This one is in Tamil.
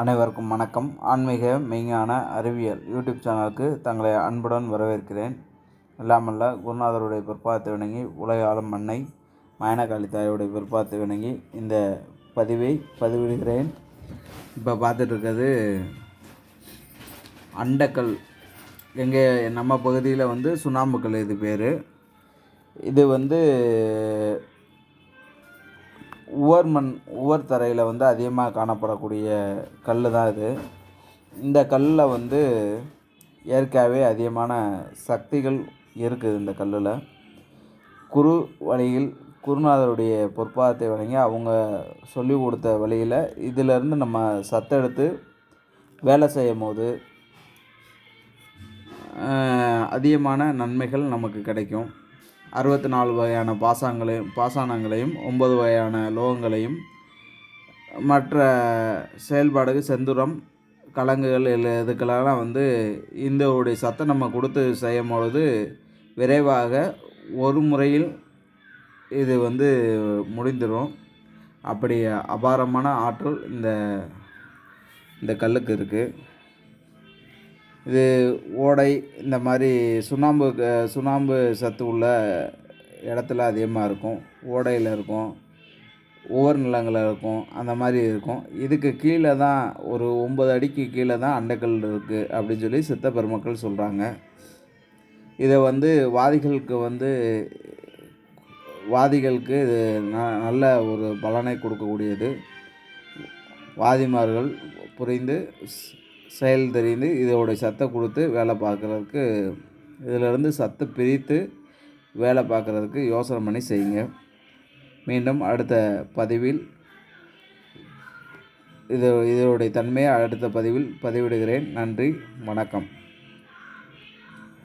அனைவருக்கும் வணக்கம். ஆன்மீக மெய்ஞான அறிவியல் யூடியூப் சேனலுக்கு தங்களை அன்புடன் வரவேற்கிறேன். இல்லாமல்ல குருநாதருடைய பிற்பாத்து வணங்கி உலக ஆளும் மண்ணை மயனகாளி தாயோடைய பிற்பாத்து வணங்கி இந்த பதிவை பதிவிடுகிறேன். இப்போ பார்த்துட்டு இருக்கிறது அண்டக்கல். எங்கள் நம்ம பகுதியில் வந்து சுண்ணாம்புக்கல் இது பேர். இது வந்து உவர் மண் உவர் தரையில் வந்து அதிகமாக காணப்படக்கூடிய கல் தான் இது. இந்த கல்லில் வந்து இயற்கையாகவே அதிகமான சக்திகள் இருக்குது இந்த கல்லில். குரு வழியில் குருநாதருடைய பொற்பாதத்தை வழங்கி அவங்க சொல்லி கொடுத்த வழியில் இதிலேருந்து நம்ம சத்தெடுத்து வேலை செய்யும் போது அதிகமான நன்மைகள் நமக்கு கிடைக்கும். அறுபத்தி நாலு வகையான பாசாங்களையும் பாசானங்களையும் ஒம்பது வகையான லோகங்களையும் மற்ற செயல்பாடுகள் செந்துரம் கலங்குகள் இல்லை இதுக்கெல்லாம் வந்து இந்த உடைய சத்தம் நம்ம கொடுத்து செய்யும் பொழுது விரைவாக ஒரு முறையில் இது வந்து முடிந்துடும் அப்படி அபாரமான ஆற்றல் இந்த இந்த கல்லுக்கு இருக்குது இது ஓடை இந்த மாதிரி சுண்ணாம்பு சுண்ணாம்பு சத்து உள்ள இடத்துல அதிகமாக இருக்கும். ஓடையில் இருக்கும். ஒவ்வொரு நிலங்களில் இருக்கும். அந்த மாதிரி இருக்கும். இதுக்கு கீழே தான் ஒரு ஒம்பது அடிக்கு கீழே தான் அண்டைக்கல் இருக்குது அப்படின்னு சொல்லி சித்த பெருமக்கள் சொல்கிறாங்க இதை வந்து வாதிகளுக்கு வந்து வாதிகளுக்கு இது ந நல்ல ஒரு பலனை கொடுக்கக்கூடியது. வாதிமார்கள் புரிந்து செயல் தெரிந்து இதோடைய சத்தை கொடுத்து வேலை பார்க்குறதுக்கு இதிலிருந்து சத்தை பிரித்து வேலை பார்க்குறதுக்கு யோசனை பண்ணி செய்யுங்க. மீண்டும் அடுத்த பதிவில் இது இதனுடைய தன்மையை அடுத்த பதிவில் பதிவிடுகிறேன். நன்றி வணக்கம்.